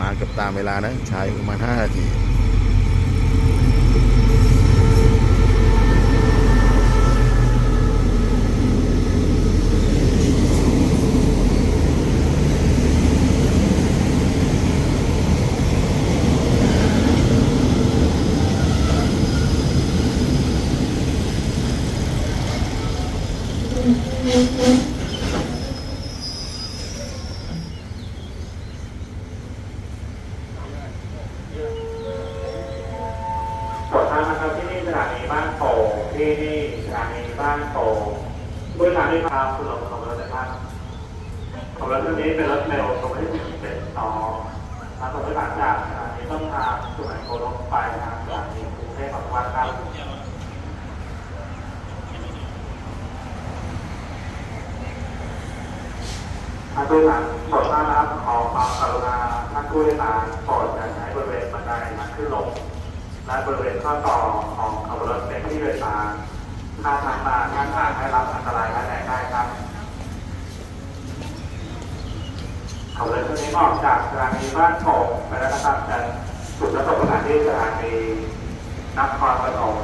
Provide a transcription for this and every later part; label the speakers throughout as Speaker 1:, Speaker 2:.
Speaker 1: มากับตามเวลานะใช้ประมาณ5นาที
Speaker 2: ขอทางนะครับที่นี่สถานีบ้านโป่งที่นี่สถานีบ้านโป่งผู้โดยสารที่มาคุณหลงของรถนะครับของรถคันนี้เป็นรถเมล์ตรงที่41ต่อมาส่งผู้โดยสาร จากสนีต้นทางสุไหงโกลกไปทางสถานีกรุงเทพมหานครครับท่านผู้โดยสารโปรดทราบนะครับขอความกรุณาท่านผู้โดยสารโปรดอย่าใช้บริเวณบันไดทางขึ้นลง และบริเวณข้อต่อของขบวนรถเป็นที่โดยสารถ้าทางมาท่านอาจได้รับอันตรายร้ายแรงได้ครับ ขบรถคัวนี้ออกจากสถานีบ้านโป่งไปแล้วนะครับจะสุดประสงค์สถานที่สถานีนครปฐม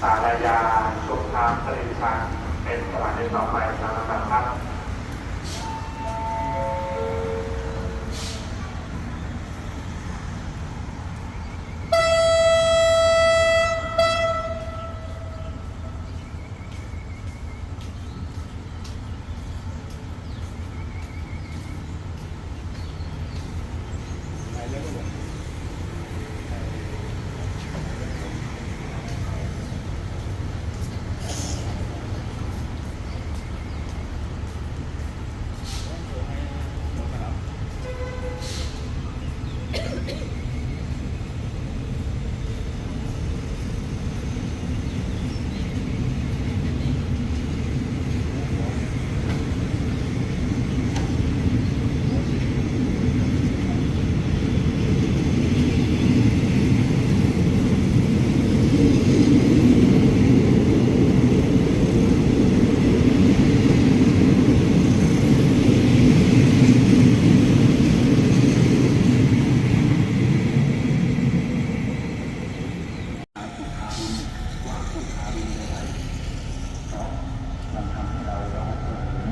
Speaker 2: สารยา ชุมทางตลิ่งชันเป็นสถานีต่อไปตามลำดับครับ
Speaker 3: มันทำให้เราร้องเหิน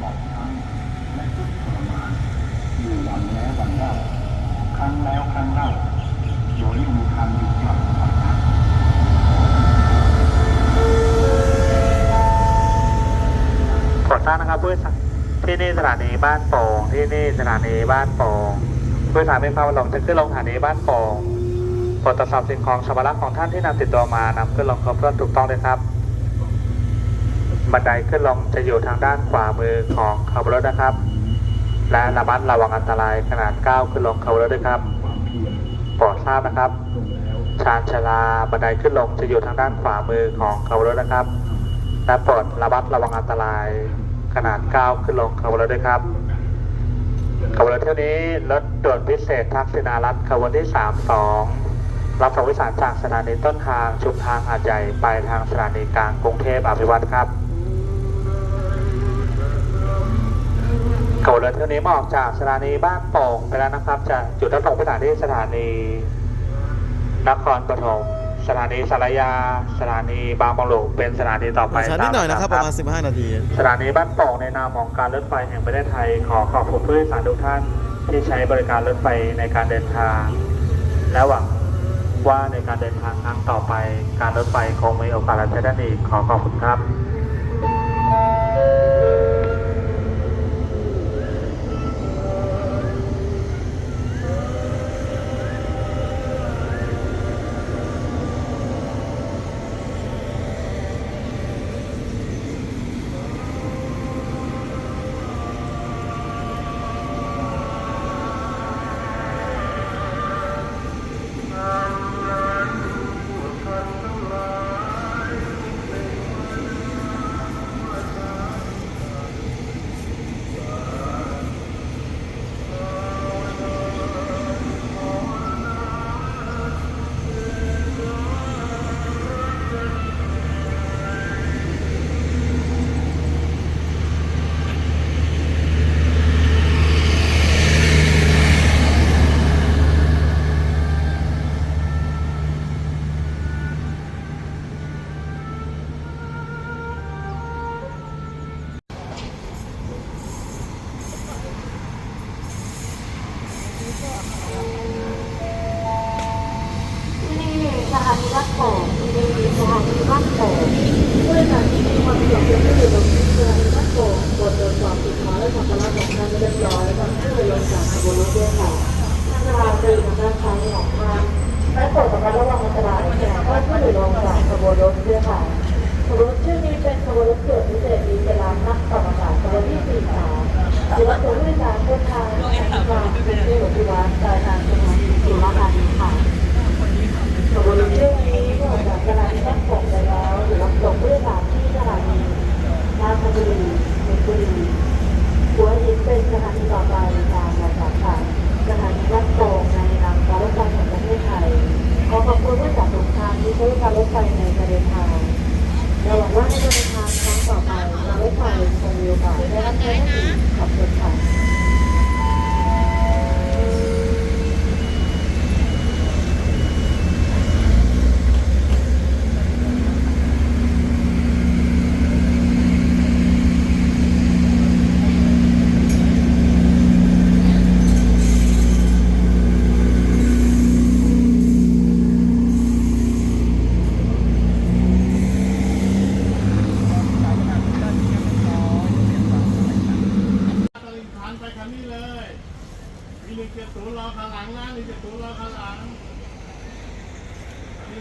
Speaker 3: บอบช้ำและทุกข์ทรมานอยู่วันแล้ววันเล่าครั้งแล้วครั้งเล่าโดยไม่มีทางหยุดหย่อนผ่อนพัก
Speaker 2: ขอทราบนะครับผู้โดยสารที่นี่สถานี บ้านโป่งที่นี่สถานีบ้านโป่งผู้โดยสารเป็นพาวันหลงจะขึ้นลงสถานีบ้านโป่งโปรดตรวจสอบสิ่งของสัมภาระของท่านที่นำติดตัวมานำขึ้นลงครบถ้วนถูกต้องเลยครับ บันไดขึ้นลงจะอยู่ทางด้านขวามือของขบรถนะครับ และระมัดระวังอันตรายขนาดก้าวขึ้นลงขบรถด้วยครับโปรดทราบนะครับชานชาลาบันไดขึ้นลงจะอยู่ทางด้านขวามือของขบรถนะครับและโปรดระมัดระวังอันตราย ขนาดก้าวขึ้นลงขบวนรถด้วยครับขบวนรถเที่ยวนี้รถด่วนพิเศษทักษิณารัตน์ขบวนที่ 32 รับส่งผู้โดยสารจากสถานีต้นทางชุมทางหาดใหญ่ไปทางสถานีกลางกรุงเทพอภิวัตครับขบวนรถเที่ยวนี้มออกจากสถานีบ้านโป่งไปแล้วนะครับจะจุดรับส่งผู้โดยสารที่สถานีนครปฐม สถานีสารยา สถานีบางบางหลวงเป็นสถานีต่อไป
Speaker 1: มาช้านิดหน่อยนะครับ
Speaker 2: ต
Speaker 1: ประมาณ 15 นาที
Speaker 2: สถานีบ้านโป่งในนามของการรถไฟแห่งประเทศไทย ขอขอบคุณผู้โดยสารทุกท่านที่ใช้บริการรถไฟในการเดินทาง และหวังว่าในการเดินทางครั้งต่อไป การรถไฟคงมีโอกาสใช้
Speaker 4: ได้อีกขอขอบคุณครับ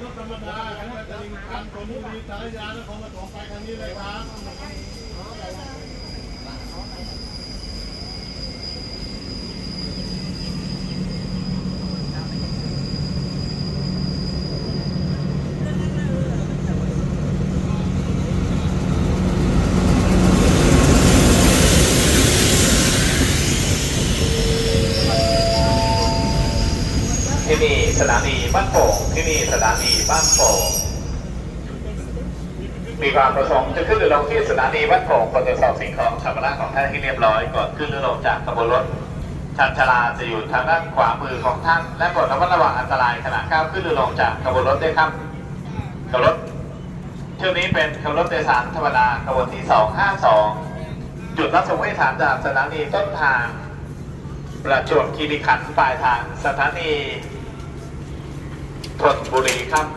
Speaker 5: รถธรรมดาคันนี้ตลิ่งชันคนนี้มีสารยานครปฐมไปทางนี้เลยครับ
Speaker 6: ที่นี่สถานีบ้านโป่งที่นี่สถานีบ้านโป่งมีความประสงค์จะขึ้นหรือลงที่สถานีบ้านโป่งกดตรวจสอบสิ่งของสัมภาระของท่านให้เรียบร้อยก่อนขึ้นหรือลงจากขบวนรถชานชลาจะอยู่ทางด้านขวามือของท่าน และโปรดระมัดระวังอันตรายขณะก้าวขึ้นหรือลงจากขบวนรถด้วยครับขบวนรถเที่ยวนี้เป็นขบวนรถโดยสารธรรมดาขบวนที่ 252 จุดรับส่งผู้โดยสารจากสถานีต้นทาง ประจวบคีรีขันธ์ปลายทางสถานี ธนบุรีครับ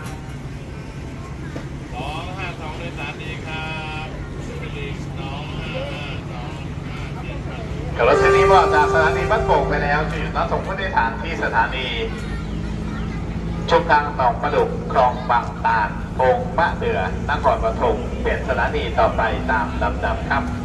Speaker 5: สองห้าสองโดยสารดีครับสิริสองห้าห้าสองห้าเจ็ดครับ
Speaker 6: กับรถเส้นนี้ว่าจากสถานีบ้านโป่งไปแล้วจะหยุดรับส่งผู้โดยสารที่สถานีชุมทางหนองประดุกคลองบางตาลโพงมะเดือนครปฐมเปลี่ยนสถานีต่อไปตามลำดับครับ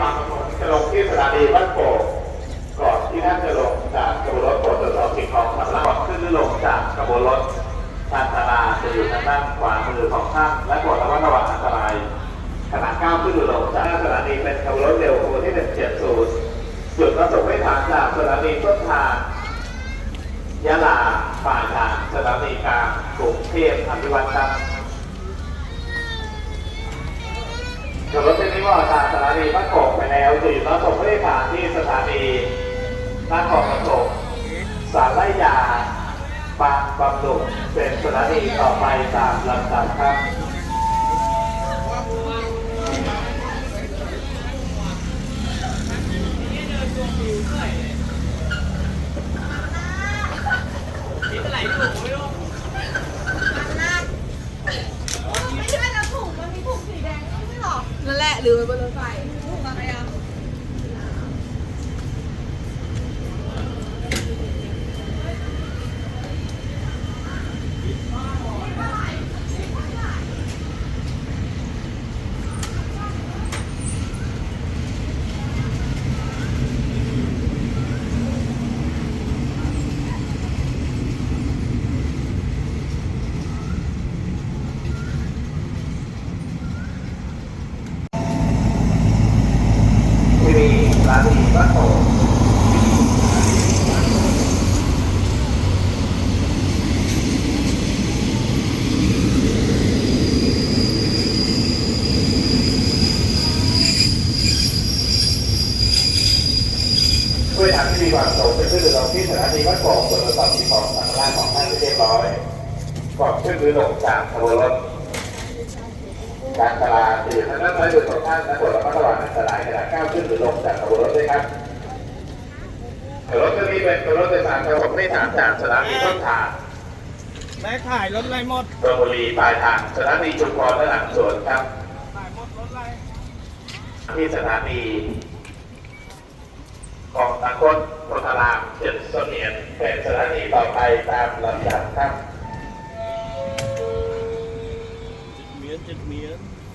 Speaker 6: ความประสงค์จะลงที่สถานีบ้านโป่งก่อนที่ท่านจะลงจากขบวนรถโปรดตรวจสอบสิ่งของสำหรับก่อนขึ้นหรือลงจากขบวนรถทางตลาจะอยู่ทางด้านขวามือของท่านและโปรดระมัดระวังอันตรายขณะก้าวขึ้นหรือลงจากสถานีเป็นขบวนรถเร็วขบวนที่170จุดประสงค์ให้ฐานจากสถานีต้นทางยะลาฝ่ายทางสถานีกลางกรุงเทพอภิวัตรครับ ที่ว่าจากสถานีบ้านกอกไปแล้วจะอยู่รับส่งผู้โดยสารที่สถานีนครปฐมสารไล่ยาบางบำรุงเป็นสถานีต่อไปตามลำดับครับ
Speaker 7: ไม่ใช่แล้วถุงมันมีถุงสีแดงไม่ใช่หรอ นั่นแหละหรือมันบนรถไฟถุงอะไรอะ
Speaker 6: ทีวีร้านดีบ้านโป่งช่วยทำที่มีความประสงค์เป็นเพื่อนเราที่สถานีบ้านโป่งตรวจสอบที่ของสัมภาระของท่านให้เรียบร้อยก่อนขึ้นหรือลงจากขบวนรถ การตลาดสี่ท่านนักไม้ดูของท่านนักบวชระมัดระวังอันตรายขณะก้าวขึ้นหรือลงจากขบวนรถด้วยครับรถคันนี้เป็นรถโดยสารประเภทสามจากสถานีต้นทาง
Speaker 8: แม่ขายรถอะไรหมด
Speaker 6: ชลบุรีปลายทางสถานีชุมพรและหลังสวนครับ
Speaker 8: ขายหมดรถอะไร
Speaker 6: ที่สถานีของตะคดโพธารามเจ็ดเสมียนเป็นสถานีต่อไปตามลำดับครับ
Speaker 8: เมีย